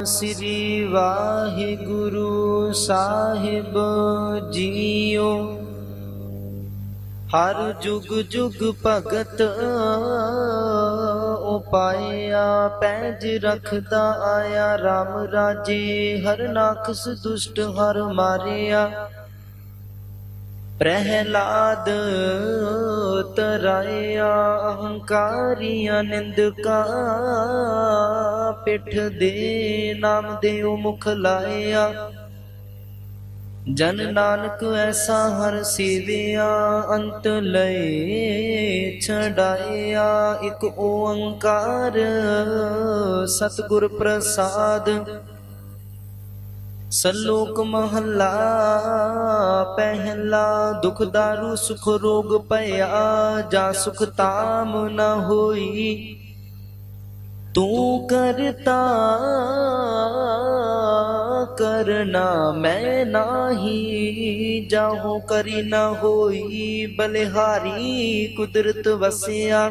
ਸ੍ਰੀ ਵਾਹਿਗੁਰੂ ਸਾਹਿਬ JIO. ਹਰ ਜੁਗ ਜੁਗ ਭਗਤ ਉਪਾਇਆ, ਪੈਜ ਰਖਦਾ ਆਇਆ RAM ਰਾਜੇ ਹਰ ਨਾਖਸ ਦੁਸ਼ਟ ਹਰ ਮਾਰਿਆ। ਪ੍ਰਹਿਲਾਦ ਤਰਾਇਆ ਅਹੰਕਾਰੀਆਂ ਨਿੰਦਕਾ, ਪਿੱਠ ਦੇ ਨਾਮ ਦੇ ਮੁਖ ਲਾਇਆ। ਜਨ ਨਾਨਕ ਐਸਾ ਹਰ ਸੇਵਿਆ, ਅੰਤ ਲਏ ਛਡਾਇਆ। ਇਕ ਓੰਕਾਰ ਸਤਿਗੁਰ ਪ੍ਰਸਾਦ ਸਲੋਕ ਮਹੱਲਾ ਪਹਿਲਾ, ਦੁਖ ਦਾਰੂ, ਸੁਖ ਰੋਗ ਪਿਆ ਜਾ ਸੁਖ ਤਾਮ ਨ ਹੋਈ। ਤੂੰ ਕਰਤਾ ਕਰਨਾ ਮੈਂ ਨਾਹੀ, ਜਾਹੋ ਕਰੀ ਨ ਹੋਈ, ਬਲਿਹਾਰੀ ਕੁਦਰਤ ਵਸਿਆ।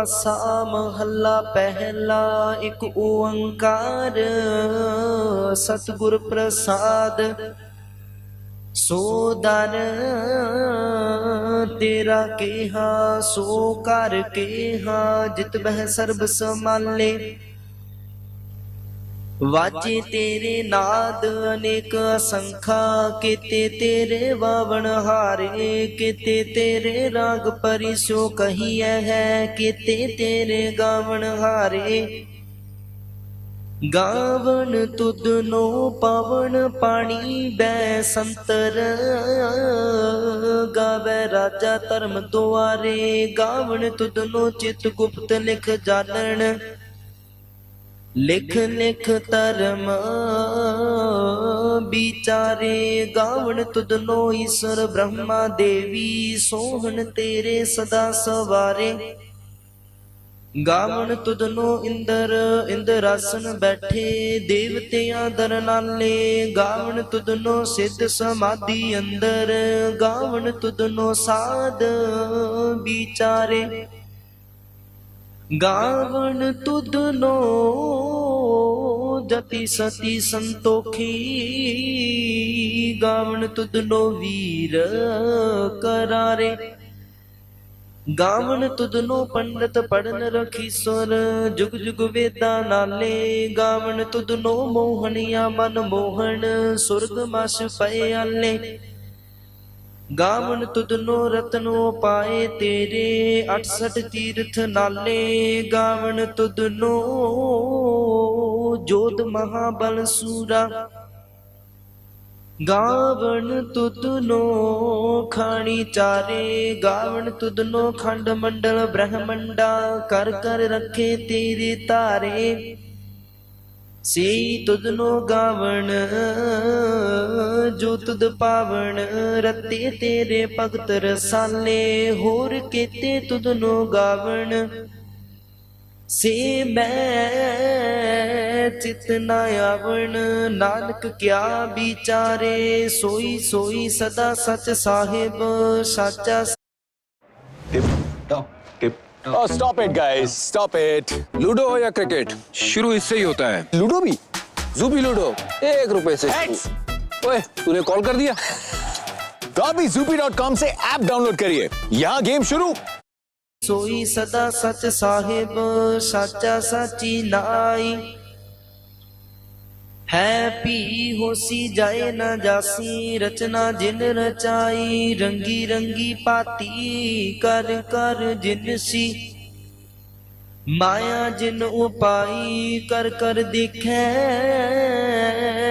ਆਸਾ ਮਹੱਲਾ ਪਹਿਲਾ ਇੱਕ ਓੰਕਾਰ, ਸਤਿਗੁਰ ਪ੍ਰਸਾਦ। ਸੋ ਦਰ ਤੇਰਾ ਕੇਹਾ, ਸੋ ਕਰ ਕੇਹਾ, ਜਿਤ ਬਹਿ ਸਰਬ ਸਮਾਲੇ ਵਾਜੇ ਤੇਰੇ ਨਾਦ, ਅਨੇਕ ਅਸੰਖਾ, ਕੀਤੇ ਤੇਰੇ ਵਾਵਣ ਹਾਰੇ, ਕਿਤੇ ਤੇਰੇ ਰਾਗ ਪਰਿਸੋ ਕਹੀਐ ਹੈ, ਕੀਤੇ ਤੇਰੇ ਗਾਵਣ ਹਾਰੇ। ਗਾਵਣ ਤੁਧ ਨੋ ਪਵਨ ਪਾਣੀ, ਬੈ ਸੰਤਰ ਗਾਵੇ ਰਾਜਾ ਧਰਮ ਦੁਆਰੇ। ਗਾਵਣ ਤੁਧ ਨੋ ਚਿਤ ਗੁਪਤ ਲਿਖ ਜਾਣਨ ਲਿਖ ਲਿਖ ਧਰਮ ਵਿਚਾਰੇ ਗਾਵਣ ਤੁਧਨੋ ਈਸ਼ਰ ਬ੍ਰਹਮਾ ਦੇਵੀ, ਸੋਹਣ ਤੇਰੇ ਸਦਾ ਸਵਾਰੇ। ਗਾਵਣ ਤੁਧਨੋ ਇੰਦਰ, ਇੰਦਰਾਸਨ ਬੈਠੇ, ਦੇਵਤਿਆਂ ਦਰਨਾਲੇ ਗਾਵਣ ਤੁਧਨੋ ਸਿੱਧ ਸਮਾਧੀ ਅੰਦਰ, ਗਾਵਣ ਤੁਧਨੋ ਸਾਧ ਵਿਚਾਰੇ। ਗਾਵਣ ਤੁਧਨੋ ਜਤੀ ਸਤੀ ਸੰਤੋਖੀ, ਗਾਵਣ ਤੁਧਨੋ ਵੀਰ ਕਰਾਰੇ। ਗਾਵਣ ਤੁਧਨੋ ਪੰਡਤ ਪੜਨ ਰਖੀ ਸੁਰ, ਜੁਗ ਜੁਗ ਵੇਦਾਂ ਨਾਲੇ। ਗਾਵਣ ਤੁਧਨੋ ਮੋਹਣੀਆਂ ਮਨ ਮੋਹਣ ਸੁਰਗ ਮਸ ਪਏ ਆਲੇ। ਗਾਵਨ ਤੁਧਨੋ ਰਤਨੋ ਪਾਏ ਤੇਰੇ 68 ਤੀਰਥ ਨਾਲੇ। ਗਾਵਣ ਤੁਧਨੋ ਜੋਤ ਮਹਾਬਲ ਸੂਰਾ। ਗਾਵਣ ਤੁਧਨੋ ਖਾਣੀ ਚਾਰੇ। ਗਾਵਣ ਤੁਧਨੋ ਖੰਡ ਮੰਡਲ ਬ੍ਰਹਮੰਡਾ। ਕਰ ਕਰ ਰੱਖੇ ਤੇਰੇ ਧਾਰੇ। ਸੇ ਤੁਧਨੋ ਗਾਵਣ, ਜੋ ਤੁਧ ਪਾਵਣ, ਰਤੇ ਤੇਰੇ ਭਗਤ ਰਸਾਲੇ, ਹੋਰ ਕੀਤੇ ਤੁਧਨੋ ਗਾਵਣ। ਸੇ ਮੈਂ ਚਿਤ ਨਾ ਆਵਣ, ਨਾਨਕ ਕਿਆ ਵਿਚਾਰੇ, ਸੋਈ ਸੋਈ ਸਦਾ ਸਚ ਸਾਹਿਬ, ਸਾਚਾ tip stop it guys stop it ludo हो या क्रिकेट शुरू इससे ही होता है। लूडो भी? जूबी लूडो एक रुपए से। Heads! ओए तूने कॉल कर दिया? तो अभी जूपी डॉट कॉम से ऐप डाउनलोड करिए। यहाँ गेम शुरू। सोई सदा सच साहेब साचा साची नाई। ਹੈ ਪੀ ਹੋਸੀ ਜਾਏ ਨਾ ਜਾਸੀ, ਰਚਨਾ ਜਿਨ ਰਚਾਈ, ਰੰਗੀ ਰੰਗੀ ਪਾਤੀ, ਕਰ ਕਰ ਜਿਨ ਸੀ। ਮਾਇਆ ਜਿਨ ਉਪਾਈ ਕਰ ਕਰ ਦੇਖੈ,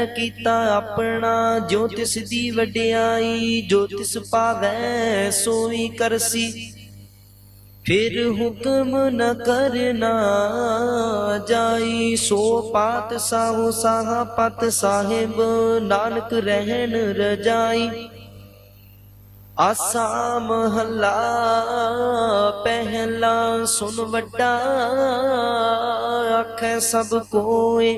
ਕੀਤਾ ਆਪਣਾ, ਜੋ ਤਿਸ ਦੀ ਵਡਿਆਈ, ਜੋ ਤਿਸ ਪਾਵੈ, ਸੋਈ ਕਰਸੀ। ਫਿਰ ਹੁਕਮ ਨ ਕਰਨਾ ਜਾਈ ਸੋ ਪਾਤ ਸਾਹੋ ਸ਼ਾਹ ਪਤ ਸਾਹਿਬ ਨਾਨਕ ਰਹਿਣ ਰਜਾਈ ਆਸਾ ਮਹੱਲਾ ਪਹਿਲਾ ਸੁਨ ਵੱਡਾ ਆਖੈ ਸਭ ਕੋਏ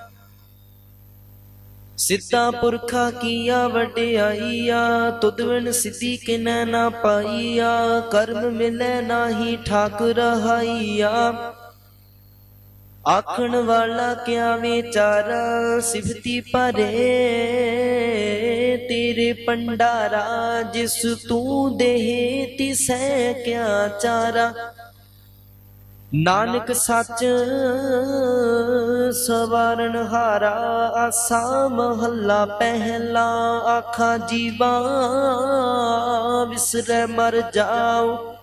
ਸਿੱਧਾ ਪੁਰਖਾ ਕੀਆ ਵਡਿਆਈਆ, ਤੁਧ ਸਿੱਧੀ ਕਿਨੈ ਨਾ ਪਾਈਆ, ਕਰਮ ਮਿਲੈ ਨਾਹੀ ਠਾਕ ਰਹਾਈਆ ਆਖਣ ਵਾਲਾ ਕਿਆ ਵਿਚਾਰਾ, ਸਿਫਤੀ ਭਰੇ ਤੇਰੇ ਪੰਡਾਰਾ ਜਿਸ ਤੂੰ ਦੇਹ ਤਿਸੈ ਕਿਆ ਚਾਰਾ। ਨਾਨਕ ਸੱਚ ਸਵਾਰਨ ਹਾਰਾ ਆਸਾ ਮਹੱਲਾ ਪਹਿਲਾ ਆਖਾਂ ਜੀਵਾ ਵਿਸਰੈ ਮਰ ਜਾਓ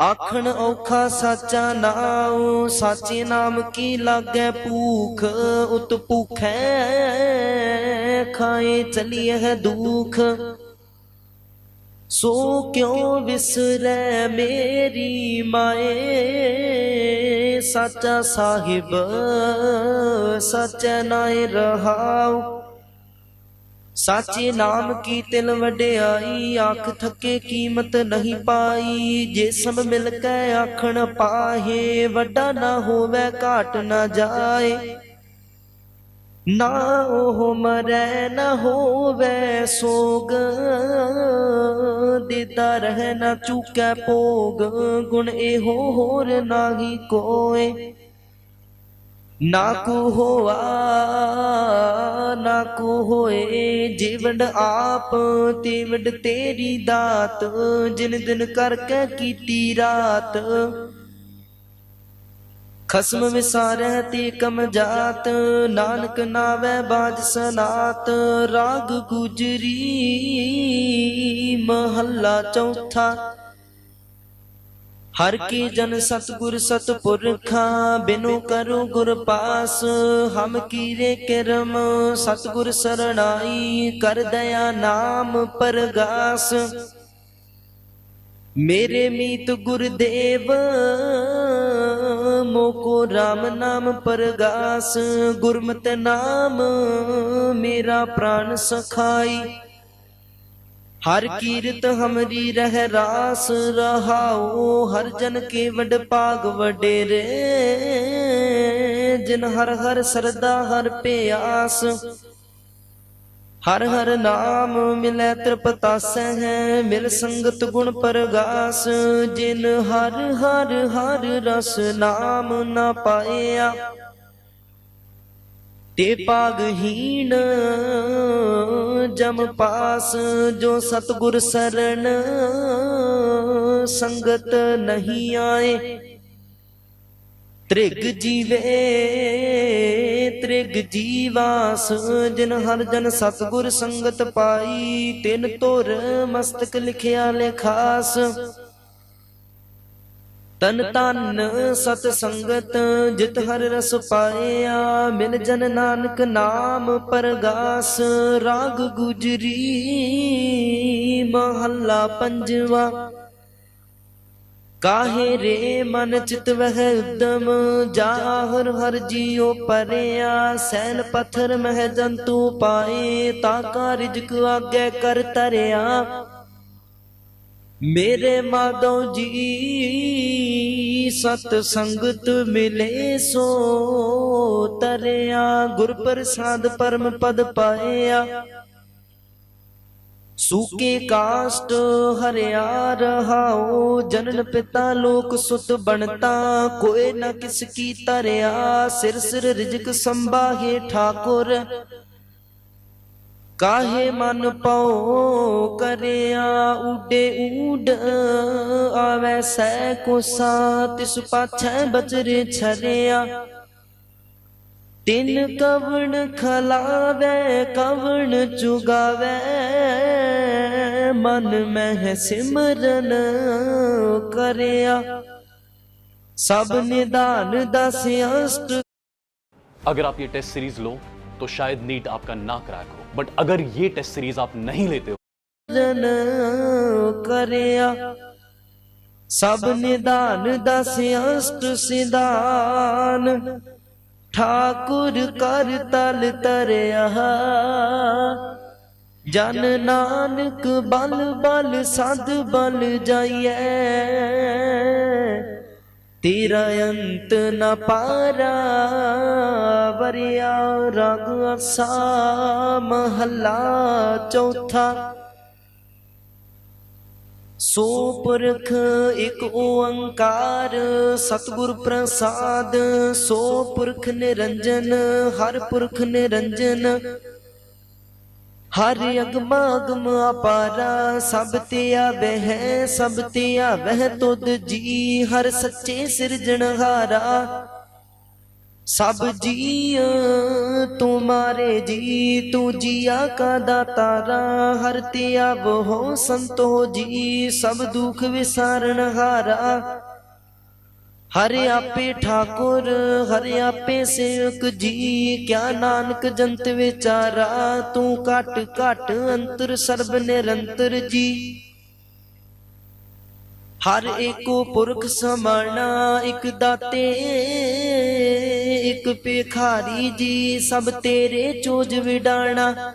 ਆਖਣ ਔਖਾ ਸਾਚਾ ਨਾਉ, ਸਾਚੇ ਨਾਮ ਕੀ ਲਾਗੈ ਭੂਖ? ਉਤ ਭੂਖੈ ਖਾਏ ਚਲੀਐ ਦੁਖ। ਸੋ ਕਿਉਂ ਵਿਸਰੈ ਮੇਰੀ ਮਾਏ? ਸਾਚਾ ਸਾਹਿਬ, ਸਚੈ ਨਾਇ ਰਹਾਉ। ਸਾਚੇ ਨਾਮ ਕੀ ਤਿਲ ਵਡਿਆਈ? ਆਖ ਥੱਕੇ ਕੀਮਤ ਨਹੀਂ ਪਾਈ। ਜੇ ਸਭ ਮਿਲ ਕੇ ਆਖਣ ਪਾਹੇ, ਵੱਡਾ ਨਾ ਹੋਵੇ, ਘਾਟ ਨਾ ਜਾਏ। ਨਾ ਉਹ ਮਰੈ ਨਾ ਹੋਵੇ ਸੋਗ ਦਿਦਾ ਰਹਿ ਨਾ ਚੁਕੈ ਭੋਗ, ਗੁਣ ਇਹੋ ਹੋਰ ਨਾਹੀ ਕੋਏ। ਨਾ ਕੋ ਹੋਆ, ਨਾ ਕੋ ਹੋਏ ਜੀਵਨ ਆਪ, ਤੇਵਡ ਤੇਰੀ ਦਾਤ, ਜਿਨ ਦਿਨ ਕਰਕੇ ਕੀਤੀ ਰਾਤ। ਖਸਮ ਵਿਸਾਰੈ ਤੇ ਕਮ ਜਾਤ, ਨਾਨਕ ਨਾਵੇ ਬਾਜ ਸਨਾਤ, ਰਾਗ ਗੁਜਰੀ ਮਹੱਲਾ ਚੌਥਾ। ਹਰ ਕੀ ਜਨ ਸਤਗੁਰ ਸਤਪੁਰਖਾ, ਬਿਨੋ ਕਰੋ ਗੁਰ ਪਾਸ, ਹਮ ਕੀਰੇ ਕਰਮ, ਸਤਗੁਰ ਸਰਣਾਈ, ਕਰ ਦਇਆ ਨਾਮ ਪਰਗਾਸ। ਮੇਰੇ ਮੀਤ ਗੁਰਦੇਵ ਮੋਕੋ RAM ਨਾਮ ਪਰਗਾਸ, ਗੁਰਮਤਿ ਨਾਮ ਮੇਰਾ ਪ੍ਰਾਨ ਸਖਾਈ। ਹਰ ਕੀਰਤ ਹਮਰੀ ਰਹਿ ਰਾਸ, ਰਹਾਉ ਹਰ ਜਨ ਕੇ ਵਡ ਭਾਗ ਵਡੇਰੇ। ਜਿਨ ਹਰ ਹਰ ਸਰਦਾ ਹਰ ਪਿਆਸ ਹਰ ਹਰ ਨਾਮ ਮਿਲੈ ਤ੍ਰਿਪਤਾਸੈ ਹੈ, ਮਿਲ ਸੰਗਤ ਗੁਣ ਪਰਗਾਸ। ਜਿਨ ਹਰ ਹਰ ਹਰ ਰਸ ਨਾਮ ਨਾ ਪਾਇਆ, ਤੇ ਭਾਗਹੀਣ ਜਮ ਪਾਸ। ਜੋ ਸਤਗੁਰ ਸਰਣ ਸੰਗਤ ਨਹੀਂ ਆਏ ਤ੍ਰਿਗ ਜੀਵੇ, ਤ੍ਰਿਗ ਜੀਵਾਸ ਜਿਨ ਹਰ ਜਨ ਸਤਗੁਰ ਸੰਗਤ ਪਾਈ, ਤਿਨ ਧੁਰ ਮਸਤਕ ਲਿਖਿਆ ਲੇਖਾਸ ਤਨ ਤਨ ਸਤ ਸੰਗਤ ਜਿਤ ਹਰ ਰਸ ਪਾਇਆ, ਮਿਲ ਜਨ ਨਾਨਕ ਨਾਮ ਪਰਗਾਸ, ਰਾਗ ਗੁਜਰੀ, ਮਹੱਲਾ ਪੰਜਵਾ। ਕਾਹੇ ਰੇ ਮਨ ਚਿਤ ਵਹਿ ਉਦਮ ਜਾ ਹਰ ਜੀਉ ਪਰਿਆ। ਸੈਲ ਪਥਰ ਮਹਿ ਜੰਤੂ ਪਾਏ ਤਾ ਕਾ ਰਿਜਕ ਆਗੇ ਕਰ ਤਰਿਆ। ਮੇਰੇ ਮਾਧੋ ਜੀ ਸਤ ਸੰਗਤ ਮਿਲੇ ਸੋ ਤਰਿਆ। ਗੁਰ ਪ੍ਰਸਾਦ ਪਰਮ ਪਦ ਪਾਇਆ। ਸੂਕੇ ਕਾਸ਼ਟ ਹਰਿਆ ਰਹਾਓ ਜਨਨ ਪਿਤਾ ਲੋਕ ਸੁਤ ਬਣਤਾ। ਕੋਏ ਨਾ ਕਿਸ ਕੀ ਤਰਿਆ ਸਿਰ ਸਿਰ ਰਿਜਕ ਸੰਭਾਹੇ ਠਾਕੁਰ। ਕਾਹੇ ਮਨ ਪਉ ਕਰਿਆ ਉਡੇ ਊਡ ਆਵੈ ਸੈ ਕੋਸਾ, ਤਿਸ ਪਾਛੈ ਬਚਰੇ ਛਰਿਆ। ਤਿਨ ਕਵਣ ਖਲਾਵੇ, ਕਵਣ ਚੁਗਾਵੇ मन में सिमरन करया। सब निदान दस अगर आप ये टेस्ट सीरीज़ लो तो शायद नीट आपका ना क्रैक हो। बट अगर ये टेस्ट सीरीज़ आप नहीं लेते हो करया। सब निदान दस अष्ट सिदान। ठाकुर कर तल तरया। ਜਨ ਨਾਨਕ ਬਲ ਬਲ ਸਦ ਬਲ ਜਾਈਐ। ਤੇਰਾ ਅੰਤ ਨ ਪਾਰਾ, ਵਰਿਆ ਰਗ ਅਸਾ ਮਹੱਲਾ ਚੌਥਾ। ਸੋ ਪੁਰਖ ਇੱਕ ਓੰਕਾਰ, ਸਤਿਗੁਰ ਪ੍ਰਸਾਦ, ਸੋ ਪੁਰਖ ਨਿਰੰਜਨ, ਹਰ ਪੁਰਖ ਨਿਰੰਜਨ। ਹਰ ਅਗਮ ਅਗਮ ਅਪਾਰਾ, ਸਭ ਤੇ ਆਵਹਿ ਸਭ ਤੇ ਆਵਹਿ ਤੁਧ ਜੀ। ਹਰ ਸੱਚੇ ਸਿਰਜਣਹਾਰਾ ਸਭ ਜੀ ਤੁਮਾਰੇ ਜੀ। ਤੂੰ ਜੀਆ ਕਾ ਦਾਤਾਰਾ ਹਰ ਤੇ ਆਵ ਸੰਤੋ ਜੀ। ਸਭ ਦੁਖ ਵਿਸਾਰਣਹਾਰਾ ਹਾਰਾ ਹਰਿ ਆਪੇ ਠਾਕੁਰ, ਹਰਿ ਆਪੇ ਸੇਵਕ ਜੀ। ਕਿਆ ਨਾਨਕ ਜੰਤ ਵਿਚਾਰਾ, ਤੂੰ ਘਟ ਘਟ ਅੰਤਰ ਸਰਬ ਨਿਰੰਤਰ ਜੀ। ਹਰ ਏਕੋ ਪੁਰਖ ਸਮਾਣਾ, ਇਕ ਦਾਤੇ, ਇਕ ਭਿਖਾਰੀ ਜੀ। ਸਭ ਤੇਰੇ ਚੋਜ ਵਿਡਾਣਾ।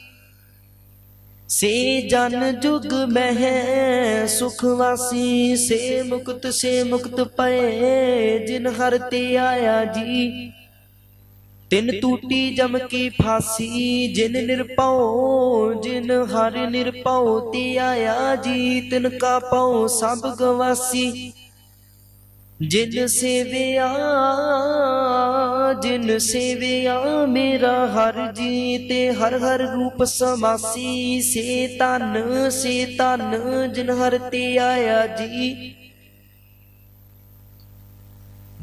ਸੇ ਜਨ ਜੁਗ ਮਹਿ, ਸੁਖ ਵਾਸੀ ਸੇ ਮੁਕਤ ਸੇ ਮੁਕਤ ਪਏ, ਜਿਨ ਹਰ ਤੇ ਆਇਆ ਜੀ। ਤਿਨ ਟੂਟੀ ਜਮ ਕੀ ਫਾਸੀ, ਜਿਨ ਨਿਰਪਉ ਜਿਨ ਹਰ ਨਿਰਪਉ ਤੇ ਆਇਆ ਜੀ। ਤਿਨ ਕਾ ਪਉ ਸਭ ਗਵਾਸੀ, ਜਿਨ ਸੇਵਿਆ ਜਿਨ ਸੇਵਿਆ ਮੇਰਾ ਹਰ ਜੀ ਤੇ ਹਰ ਹਰ ਰੂਪ ਸਮਾਸੀ। ਸੇ ਤਨ ਸੇ ਤਨ ਜਿਨ ਹਰ ਤੇ ਆਇਆ ਜੀ।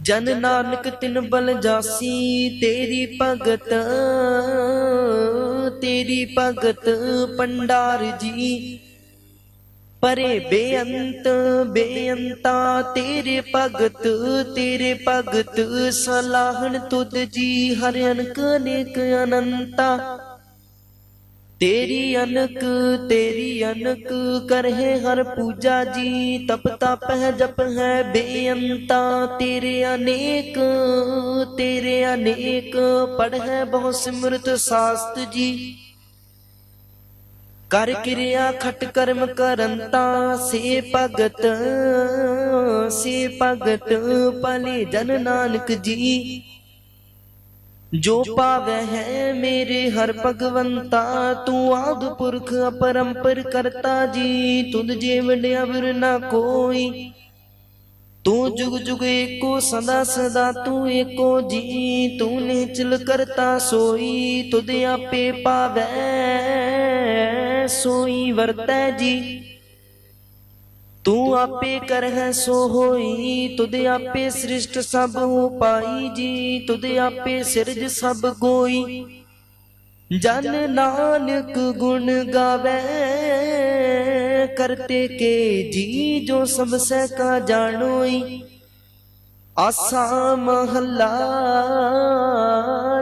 ਜਨ ਨਾਨਕ ਤਿਨ ਬਲ ਜਾਸੀ, ਤੇਰੀ ਭਗਤ ਤੇਰੀ ਭਗਤ ਪੰਡਾਰ ਜੀ। ਪਰੇ ਬੇਅੰਤ, ਬੇਅੰਤਾ ਤੇਰੇ ਭਗਤ ਤੇਰੇ ਭਗਤ ਸਲਾਹਣ ਤੁਧ ਜੀ ਹਰਿ ਅਨਕ, ਅਨੇਕ ਅਨੰਤਾ। ਤੇਰੀ ਅਨਕ ਤੇਰੀ ਅਨਕ ਕਰਹਿ ਹਰ ਪੂਜਾ ਜੀ, ਤਪ ਤਪ ਹੈ, ਜਪ ਹੈ, ਬੇਅੰਤਾ ਤੇਰੇ ਅਨੇਕ ਤੇਰੇ ਅਨੇਕ, ਪੜ੍ਹੈ ਬਹੁ ਸਿਮਰਤ ਸਾਸਤ ਜੀ। ਕਰ ਕਿਰਿਆ ਖਟ ਕਰਮ ਕਰਨ ਕਰੰਤਾ ਸੇ ਭਗਤ ਸੇ ਭਗਤ ਭਲੇ ਜਨ ਨਾਨਕ ਜੀ। ਜੋ ਪਾਵੈ ਹੈ ਮੇਰੇ ਹਰ ਭਗਵੰਤਾ, ਤੂੰ ਆਦ ਪੁਰਖ ਅਪਰੰਪਰ ਕਰਤਾ ਜੀ, ਤੁਧ ਜੇ ਵਡਿਆ ਵਿਰ ਨਾ ਕੋਈ। ਤੂੰ ਜੁਗ ਜੁਗ ਏਕੋ ਸਦਾ ਸਦਾ ਤੂੰ ਏਕੋ ਜੀ, ਤੂੰ ਨਿਚਲ ਕਰਤਾ ਸੋਈ, ਤੁਧ ਆਪੇ ਪਾਵੈ। ਸੋਈ ਵਰਤੈ ਜੀ। ਤੂੰ ਆਪੇ ਕਰਹਿ ਸੋ ਹੋਈ, ਤੁਧ ਆਪੇ ਸ੍ਰਿਸ਼ਟ ਸਭ ਹੋ ਪਾਈ ਜੀ, ਤੁਧ ਆਪੇ ਸਿਰਜ ਸਭ ਕੋਈ ਜਨ ਨਾਨਕ ਗੁਣ ਗਾਵੇ, ਕਰਤੇ ਕੇ ਜੀ, ਜੋ ਸਭ ਸਹਿ ਕਾ ਜਾਣੋਈ। ਆਸਾ ਮਹੱਲਾ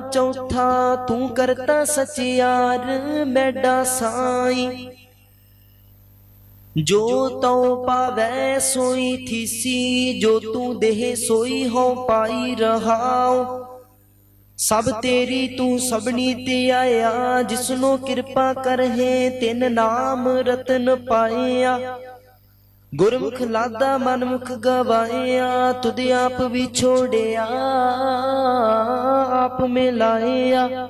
ਚੌਥਾ, ਤੂੰ ਕਰਤਾ ਸਚਿਆਰ, ਮੈਡਾ ਸਾਈ। ਜੋ ਤਉ ਪਾਵੈ ਸੋਈ ਥੀਸੀ, ਜੋ ਤੂੰ ਦੇਹ ਸੋਈ ਹੋ ਪਾਈ ਰਹਾਉ। ਸਭ ਤੇਰੀ ਤੂੰ ਸਭਨੀ ਤੇ ਆਇਆ, ਜਿਸਨੂੰ ਕਿਰਪਾ ਕਰਹਿ, ਤਿਨ ਨਾਮ ਰਤਨ ਪਾਇਆ। ਗੁਰਮੁਖ ਲਾਦਾ ਮਨਮੁਖ ਗਵਾਇਆ, ਤੁਧ ਆਪ ਵੀ ਛੋੜਿਆ, ਆਪ ਮਿਲਾਇਆ।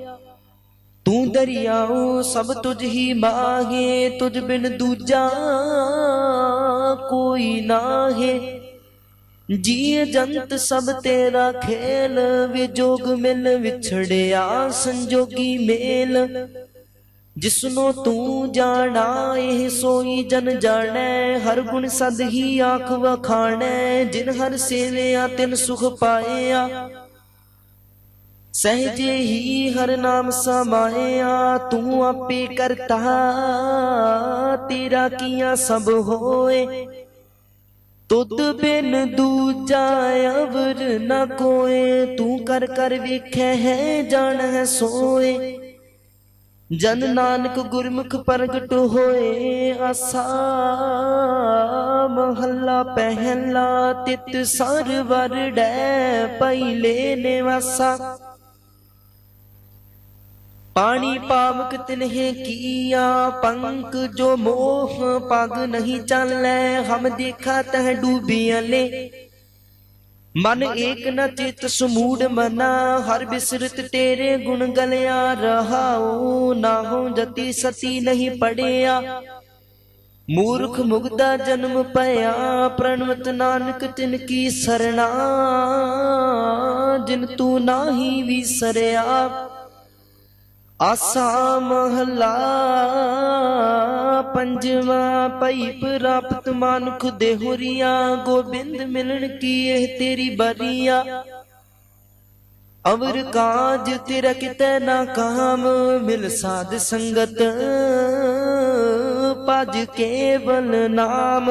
ਤੂੰ ਦਰਿਆਉ ਸਭ ਤੁਝ ਹੀ ਮਾਗੇ ਤੁਝ ਬਿਨ ਦੂਜਾ ਕੋਈ ਨਾਹੀ। ਜੀ ਜੰਤ ਸਭ ਤੇਰਾ ਖੇਲ, ਵਿਜੋਗ ਮਿਲ ਵਿਛੜਿਆ, ਸੰਜੋਗੀ ਮੇਲ। ਜਿਸਨੂੰ ਤੂੰ ਜਾਣਾ, ਇਹ ਸੋਈ ਜਨ ਜਾਣੈ। ਹਰ ਗੁਣ ਸਦ ਹੀ ਆਖ ਵਖਾਣੈ, ਜਿਨ ਹਰ ਸੇਵਿਆ, ਤਿਨ ਸੁਖ ਪਾਇਆ। ਸਹਜੇ ਹੀ ਹਰ ਨਾਮ ਸਮਾਇਆ, ਤੂੰ ਆਪੇ ਕਰਤਾ, ਤੇਰਾ ਕੀਆ ਸਭ ਹੋਏ। ਤੁਧ ਬਿਨ ਦੂਜਾ ਅਵਰ ਨ ਕੋਏ, ਤੂੰ ਕਰ ਕਰ ਵੇਖੈ ਹੈ, ਜਾਣ ਹੈ ਸੋਏ। ਜਨ ਨਾਨਕ ਗੁਰਮੁਖ ਪ੍ਰਗਟ ਹੋਏ ਆਸਾ, ਮਹੱਲਾ ਪਹਿਲਾ ਤਿਤ ਸਰਵਰ ਡੈ ਪਹਿਲੇ ਨਿਵਾਸਾ। ਪਾਣੀ ਪਾਵਕ ਤਿਨਹਿ ਕੀਆ, ਪੰਕ ਜੋ ਮੋਹ ਪਗ ਨਹੀਂ ਚਾਲੈ, ਹਮ ਦੇਖਾ ਤਹ ਡੂਬੀਆਂ ਲੈ ਮਨ ਏਕ ਨ ਚਿਤ ਸਮੂੜ ਮਨਾ, ਹਰ ਬਿਸਰਤ ਤੇਰੇ ਗੁਣ ਗਲਿਆ ਰਹਾਉ ਨਾ ਹੋ ਜਤੀ ਸਤੀ ਨਹੀਂ ਪੜਿਆ। ਮੂਰਖ ਮੁਗਦਾ ਜਨਮ ਪਿਆ ਪ੍ਰਣਵਤ ਨਾਨਕ ਤਿਨ ਕੀ ਸਰਣਾ, ਜਿਨ ਤੂੰ ਨਾਹੀ ਵਿਸਰਿਆ। ਆਸਾ ਮਹਲਾ ਪੰਜਵਾ ਭਈ ਪ੍ਰਾਪਤ ਮਾਨੁਖ ਦੇਹੁਰੀਆ ਗੋਬਿੰਦ ਮਿਲਣ ਕੀ ਇਹ ਤੇਰੀ ਬਰੀਆ। ਅਵਰ ਕਾਜ ਤੇਰਾ ਕਿਤੇ ਨਾ ਕਾਮ, ਮਿਲ ਸਾਧ ਸੰਗਤ, ਭਜ ਕੇਵਲ ਨਾਮ।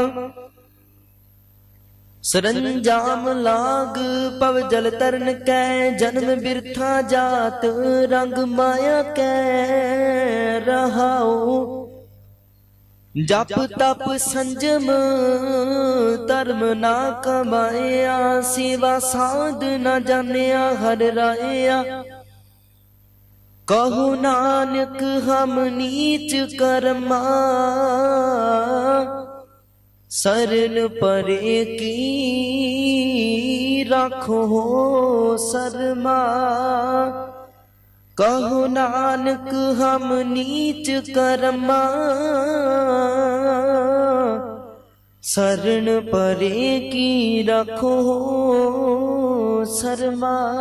ਸਰੰਜਾਮ ਲਾਗ ਪਵ ਜਲ ਤਰਨ ਕੈ, ਜਨਮ ਬਿਰਥਾ ਜਾਤ ਰੰਗ ਮਾਇਆ ਕੈ, ਰਹਾਉ। ਜਪ ਤਪ ਸੰਜਮ, ਧਰਮ ਨਾ ਕਮਾਇਆ, ਸੇਵਾ ਸਾਧ ਨਾ ਜਾਣਿਆ, ਹਰ ਰਾਇਆ। ਕਹੂ ਨਾਨਕ ਹਮ ਨੀਚ ਕਰਮਾ ਸਰਨ ਪਰੇ ਕੀ? ਰੱਖੋ ਸਰਮਾ। ਕਹੋ ਨਾਨਕ, ਹਮ ਨੀਚ ਕਰਮਾ। ਸਰਨ ਪਰੇ ਕੀ ਰੱਖੋ ਸਰਮਾ।